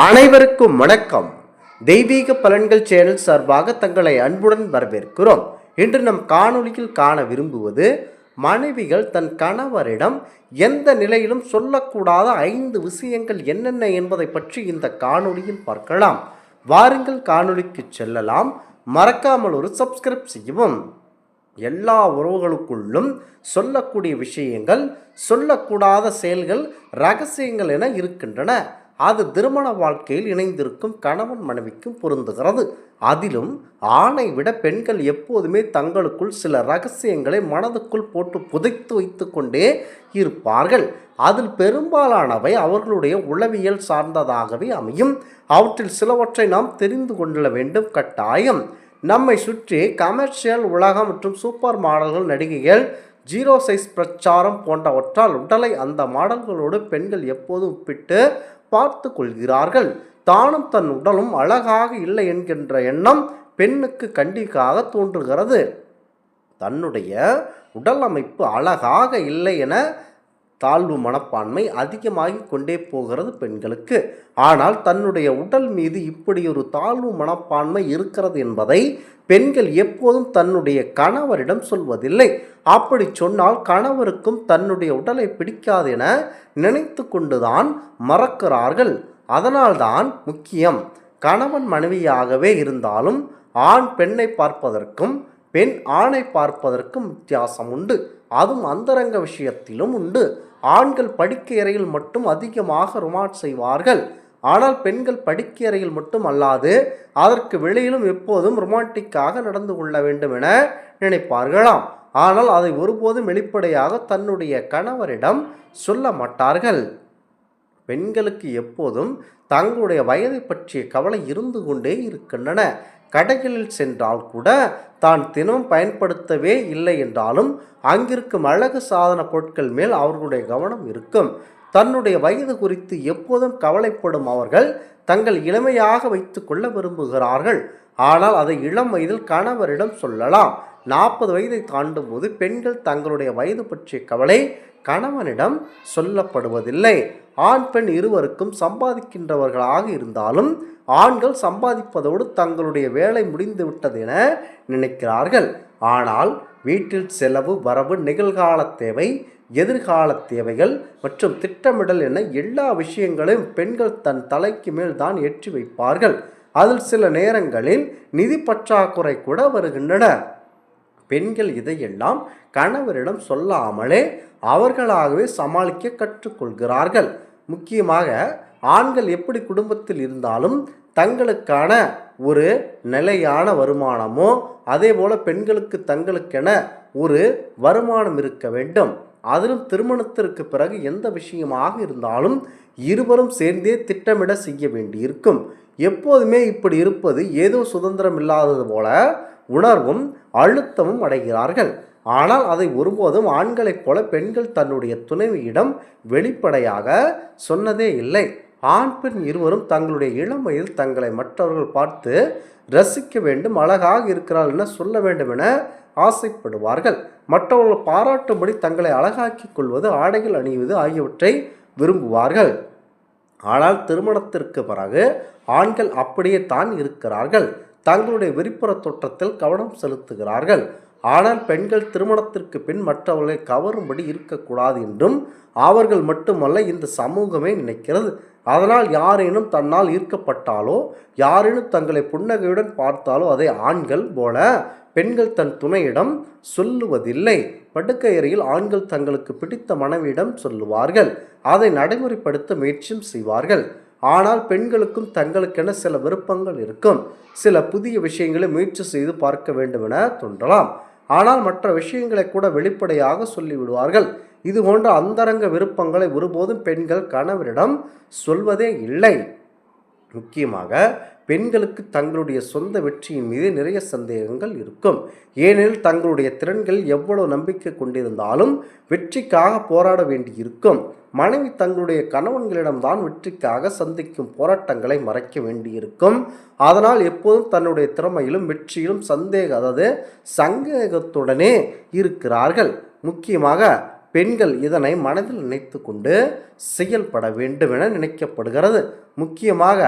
அனைவருக்கும் வணக்கம். தெய்வீக பலன்கள் சேனல் சார்பாக தங்களை அன்புடன் வரவேற்கிறோம். இன்று நம் காணொளியில் காண விரும்புவது மனைவிகள் தன் கணவரிடம் எந்த நிலையிலும் சொல்லக்கூடாத ஐந்து விஷயங்கள் என்னென்ன என்பதை பற்றி இந்த காணொளியில் பார்க்கலாம். வாருங்கள் காணொளிக்கு செல்லலாம். மறக்காமல் ஒரு சப்ஸ்கிரைப் செய்யவும். எல்லா உறவுகளுக்குள்ளும் சொல்லக்கூடிய விஷயங்கள் சொல்லக்கூடாத செயல்கள் ரகசியங்கள் என இருக்கின்றன. அது திருமண வாழ்க்கையில் இணைந்திருக்கும் கணவன் மனைவிக்கும் பொருந்துகிறது. அதிலும் ஆணை விட பெண்கள் எப்போதுமே தங்களுக்குள் சில ரகசியங்களை மனதுக்குள் போட்டு புதைத்து வைத்து கொண்டே இருப்பார்கள். அதில் பெரும்பாலானவை அவர்களுடைய உளவியல் சார்ந்ததாகவே அமையும். அவற்றில் சிலவற்றை நாம் தெரிந்து கொள்ள வேண்டும். கட்டாயம். நம்மை சுற்றி கமர்ஷியல் உலகம் மற்றும் சூப்பர் மாடல்கள் நடிகைகள் ஜீரோ சைஸ் பிரச்சாரம் போன்றவற்றால் உடலை அந்த மாடல்களோடு பெண்கள் எப்போதும் ஒப்பிட்டு பார்த்து கொள்கிறார்கள். தானும் தன் உடலும் அழகாக இல்லை என்கின்ற எண்ணம் பெண்ணுக்கு கண்டிக்காக தோன்றுகிறது. தன்னுடைய உடல் அமைப்பு அழகாக இல்லை என தாழ்வு மனப்பான்மை அதிகமாகி கொண்டே போகிறது பெண்களுக்கு. ஆனால் தன்னுடைய உடல் மீது இப்படி ஒரு தாழ்வு மனப்பான்மை இருக்கிறது என்பதை பெண்கள் எப்போதும் தன்னுடைய கணவரிடம் சொல்வதில்லை. அப்படி சொன்னால் கணவருக்கும் தன்னுடைய உடலை பிடிக்காது என நினைத்து கொண்டுதான் மறக்கிறார்கள். அதனால்தான் முக்கியம் கணவன் மனைவியாகவே இருந்தாலும் ஆண் பெண்ணை பார்ப்பதற்கும் பெண் ஆணை பார்ப்பதற்கும் வித்தியாசம் உண்டு. அதுவும் அந்தரங்க விஷயத்திலும் உண்டு. ஆண்கள் படுக்கை அறையில் மட்டும் அதிகமாக ரொமான்ஸ் செய்வார்கள். ஆனால் பெண்கள் படுக்கை அறையில் மட்டும் அல்லாது அதற்கு வெளியிலும் எப்போதும் ரொமான்டிக்காக நடந்து கொள்ள வேண்டும் என நினைப்பார்களாம். ஆனால் அதை ஒருபோதும் வெளிப்படையாக தன்னுடைய கணவரிடம் சொல்ல மாட்டார்கள். பெண்களுக்கு எப்போதும் தங்களுடைய வயதை பற்றிய கவலை இருந்து கொண்டே இருக்கின்றன. கடைகளில் சென்றால் கூட தான் தினம் பயன்படுத்தவே இல்லை என்றாலும் அங்கிருக்கும் அழகு சாதன பொருட்கள் மேல் அவர்களுடைய கவனம் இருக்கும். தன்னுடைய வயது குறித்து எப்போதும் கவலைப்படும் அவர்கள் தங்கள் இளமையாக வைத்து கொள்ள விரும்புகிறார்கள். ஆனால் அதை இளம் வயதில் கணவரிடம் சொல்லலாம். நாற்பது வயதை தாண்டும் போது பெண்கள் தங்களுடைய வயது பற்றிய கவலை கணவனிடம் சொல்லப்படுவதில்லை. ஆண் பெண் இருவருக்கும் சம்பாதிக்கின்றவர்களாக இருந்தாலும் ஆண்கள் சம்பாதிப்பதோடு தங்களுடைய வேலை முடிந்து விட்டது என நினைக்கிறார்கள். ஆனால் வீட்டில் செலவு வரவு நிகழ்கால தேவை எதிர்கால தேவைகள் மற்றும் திட்டமிடல் என எல்லா விஷயங்களையும் பெண்கள் தன் தலைக்கு மேல் தான் ஏற்றி வைப்பார்கள். அதில் சில நேரங்களில் நிதி பற்றாக்குறை கூட வருகின்றன. பெண்கள் இதையெல்லாம் கணவரிடம் சொல்லாமலே அவர்களாகவே சமாளிக்க கற்றுக்கொள்கிறார்கள். முக்கியமாக ஆண்கள் எப்படி குடும்பத்தில் இருந்தாலும் தங்களுக்கான ஒரு நிலையான வருமானமோ அதே போல் பெண்களுக்கு தங்களுக்கென ஒரு வருமானம் இருக்க வேண்டும். அதிலும் திருமணத்திற்கு பிறகு எந்த விஷயமாக இருந்தாலும் இருவரும் சேர்ந்தே திட்டமிட செய்ய வேண்டியிருக்கும். எப்போதுமே இப்படி இருப்பது ஏதோ சுதந்திரம் இல்லாதது போல உணர்வும் அழுத்தமும் அடைகிறார்கள். ஆனால் அதை ஒருபோதும் ஆண்களைப் போல பெண்கள் தன்னுடைய துணைவியிடம் வெளிப்படையாக சொன்னதே இல்லை. ஆண் பெண் இருவரும் தங்களுடைய இளம் வயதில் தங்களை மற்றவர்கள் பார்த்து ரசிக்க வேண்டும் அழகாக இருக்கிறாள் என சொல்ல வேண்டும் என ஆசைப்படுவார்கள். மற்றவர்கள் பாராட்டும்படி தங்களை அழகாக்கிக் கொள்வது ஆடைகள் அணிவது ஆகியவற்றை விரும்புவார்கள். ஆனால் திருமணத்திற்கு பிறகு ஆண்கள் அப்படியே தான் இருக்கிறார்கள். தங்களுடைய வெளிப்புற தோற்றத்தில் கவனம் செலுத்துகிறார்கள். ஆனால் பெண்கள் திருமணத்திற்கு பின் மற்றவர்களை கவரும்படி இருக்கக்கூடாது என்றும் அவர்கள் மட்டுமல்ல இந்த சமூகமே நினைக்கிறது. அதனால் யாரேனும் தன்னால் ஈர்க்கப்பட்டாலோ யாரேனும் தங்களை புன்னகையுடன் பார்த்தாலோ அதை ஆண்கள் போல பெண்கள் தன் துணையிடம் சொல்லுவதில்லை. படுக்கையறையில் ஆண்கள் தங்களுக்கு பிடித்த மனைவியிடம் சொல்லுவார்கள். அதை நடைமுறைப்படுத்த முயற்சியும் செய்வார்கள். ஆனால் பெண்களுக்கும் தங்களுக்கென சில விருப்பங்கள் இருக்கும். சில புதிய விஷயங்களை முயற்சி செய்து பார்க்க வேண்டுமென தோன்றலாம். ஆனால் மற்ற விஷயங்களை கூட வெளிப்படையாக சொல்லிவிடுவார்கள். இது போன்ற அந்தரங்க விருப்பங்களை ஒருபோதும் பெண்கள் கணவரிடம் சொல்வதே இல்லை. முக்கியமாக பெண்களுக்கு தங்களுடைய சொந்த வெற்றியின் மீது நிறைய சந்தேகங்கள் இருக்கும். ஏனெனில் தங்களுடைய திறன்கள் எவ்வளவு நம்பிக்கை கொண்டிருந்தாலும் வெற்றிக்காக போராட வேண்டியிருக்கும். மனைவி தங்களுடைய கணவன்களிடம்தான் வெற்றிக்காக சந்திக்கும் போராட்டங்களை மறைக்க வேண்டியிருக்கும். அதனால் எப்போதும் தன்னுடைய திறமையிலும் வெற்றியிலும் சந்தேக அதாவது சந்தேகத்துடனே இருக்கிறார்கள். முக்கியமாக பெண்கள் இதனை மனதில் நினைத்து கொண்டு செயல்பட வேண்டும் என நினைக்கப்படுகிறது. முக்கியமாக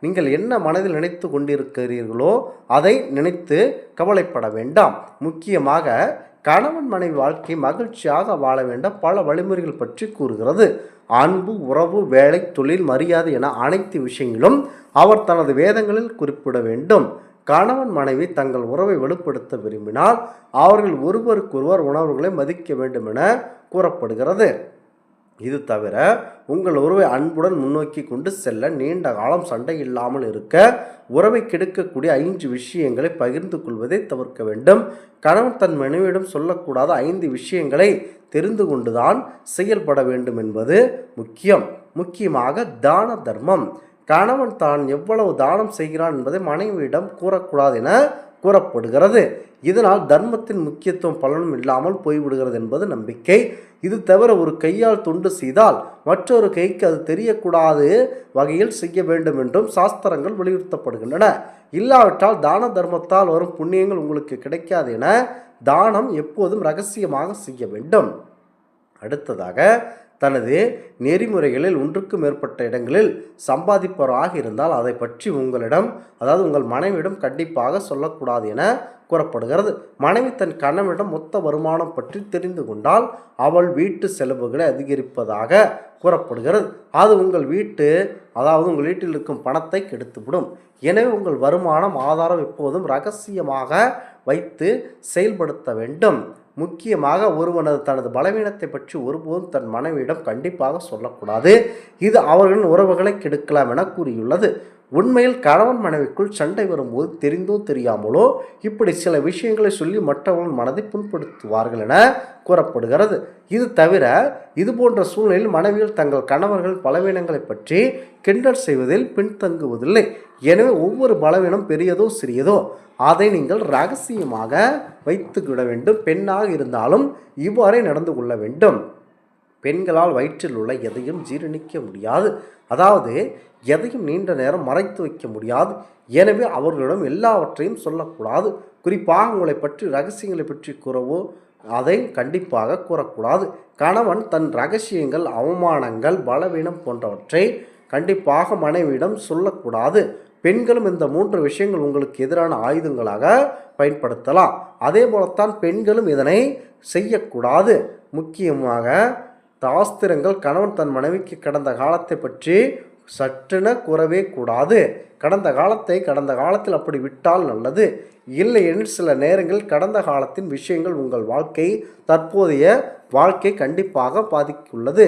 நீங்கள் என்ன மனதில் நினைத்து கொண்டிருக்கிறீர்களோ அதை நினைத்து கவலைப்பட வேண்டாம். முக்கியமாக கணவன் மனைவி வாழ்க்கை மகிழ்ச்சியாக வாழ வேண்ட பல வழிமுறைகள் பற்றி கூறுகிறது. அன்பு உறவு வேலை தொழில் மரியாதை என அனைத்து விஷயங்களும் அவர் தனது வேதங்களில் குறிப்பிட வேண்டும். கணவன் மனைவி தங்கள் உறவை வெளிப்படுத்த விரும்பினால் அவர்கள் ஒருவருக்கொருவர் உணர்வுகளை மதிக்க வேண்டும் என கூறப்படுகிறது. இது தவிர உங்கள் உறவை அன்புடன் முன்னோக்கி கொண்டு செல்ல நீண்ட காலம் சண்டை இல்லாமல் இருக்க உறவை கெடுக்கக்கூடிய ஐந்து விஷயங்களை பகிர்ந்து கொள்வதை தவிர்க்க வேண்டும். கணவன் தன் மனைவியிடம் சொல்லக்கூடாத ஐந்து விஷயங்களை தெரிந்து கொண்டுதான் செயல்பட வேண்டும் என்பது முக்கியம். முக்கியமாக தான தர்மம். கணவன் தான் எவ்வளவு தானம் செய்கிறான் என்பதை மனைவியிடம் கூறக்கூடாது என கூறப்படுகிறது. இதனால் தர்மத்தின் முக்கியத்துவம் பலனும் இல்லாமல் போய்விடுகிறது என்பது நம்பிக்கை. இது தவிர ஒரு கையால் தொண்டு செய்தால் மற்றொரு கைக்கு அது தெரியக்கூடாது வகையில் செய்ய வேண்டும் என்றும் சாஸ்திரங்கள் வலியுறுத்தப்படுகின்றன. இல்லாவிட்டால் தான தர்மத்தால் வரும் புண்ணியங்கள் உங்களுக்கு கிடைக்காது என தானம் எப்போதும் ரகசியமாக செய்ய வேண்டும். அடுத்ததாக தனது நெறிமுறைகளில் ஒன்றுக்கு மேற்பட்ட இடங்களில் சம்பாதிப்பவராக இருந்தால் அதை பற்றி உங்களிடம் அதாவது உங்கள் மனைவியிடம் கண்டிப்பாக சொல்லக்கூடாது என கூறப்படுகிறது. மனைவி தன் கணவனிடம் மொத்த வருமானம் பற்றி தெரிந்து கொண்டால் அவள் வீட்டு செலவுகளை அதிகரிப்பதாக கூறப்படுகிறது. அது உங்கள் வீட்டு அதாவது உங்கள் வீட்டில் இருக்கும் பணத்தை கெடுத்துவிடும். எனவே உங்கள் வருமானம் ஆதாரம் எப்போதும் ரகசியமாக வைத்து செயல்படுத்த வேண்டும். முக்கியமாக ஒருவனது தனது பலவீனத்தை பற்றி ஒருபோதும் தன் மனைவியிடம் கண்டிப்பாக சொல்லக்கூடாது. இது அவர்களின் உறவுகளை கெடுக்கலாம் என கூறியுள்ளது. உண்மையில் கணவன் மனைவிக்குள் சண்டை வரும்போது தெரிந்தோ தெரியாமலோ இப்படி சில விஷயங்களை சொல்லி மற்றவர்கள் மனதை புண்படுத்துவார்கள் என கூறப்படுகிறது. இது தவிர இது போன்ற சூழ்நிலையில் மனைவிகள் தங்கள் கணவர்கள் பலவீனங்களை பற்றி கிண்டல் செய்வதில் பின்தங்குவதில்லை. எனவே ஒவ்வொரு பலவீனம் பெரியதோ சிறியதோ அதை நீங்கள் ரகசியமாக வைத்துவிட வேண்டும். பெண்ணாக இருந்தாலும் இவ்வாறே நடந்து கொள்ள வேண்டும். பெண்களால் வயிற்றில் உள்ள எதையும் ஜீரணிக்க முடியாது. அதாவது எதையும் நீண்ட நேரம் மறைத்து வைக்க முடியாது. எனவே அவர்களிடம் எல்லாவற்றையும் சொல்லக்கூடாது. குறிப்பாக உங்களை பற்றி ரகசியங்களை பற்றி கூறவோ அதை கண்டிப்பாக கூறக்கூடாது. கணவன் தன் ரகசியங்கள் அவமானங்கள் பலவீனம் போன்றவற்றை கண்டிப்பாக மனைவியிடம் சொல்லக்கூடாது. பெண்களும் இந்த மூன்று விஷயங்கள் உங்களுக்கு எதிரான ஆயுதங்களாக பயன்படுத்தலாம். அதே போலத்தான் பெண்களும் இதனை செய்யக்கூடாது. முக்கியமாக தாஸ்திரங்கள் கணவன் தன் மனைவிக்கு கடந்த காலத்தை பற்றி சற்றென கூறவே கூடாது. கடந்த காலத்தை கடந்த காலத்தில் அப்படி விட்டால் நல்லது. இல்லையெனில் சில நேரங்களில் கடந்த காலத்தின் விஷயங்கள் உங்கள் வாழ்க்கை தற்போதைய வாழ்க்கை கண்டிப்பாக பாதிக்குள்ளது.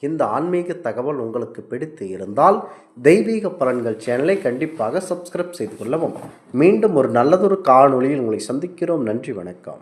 இந்த ஆன்மீக தகவல் உங்களுக்கு பிடித்து இருந்தால் தெய்வீக பலன்கள் சேனலை கண்டிப்பாக சப்ஸ்கிரைப் செய்து கொள்ளவும். மீண்டும் ஒரு நல்லதொரு காணொளியில் உங்களை சந்திக்கிறோம். நன்றி வணக்கம்.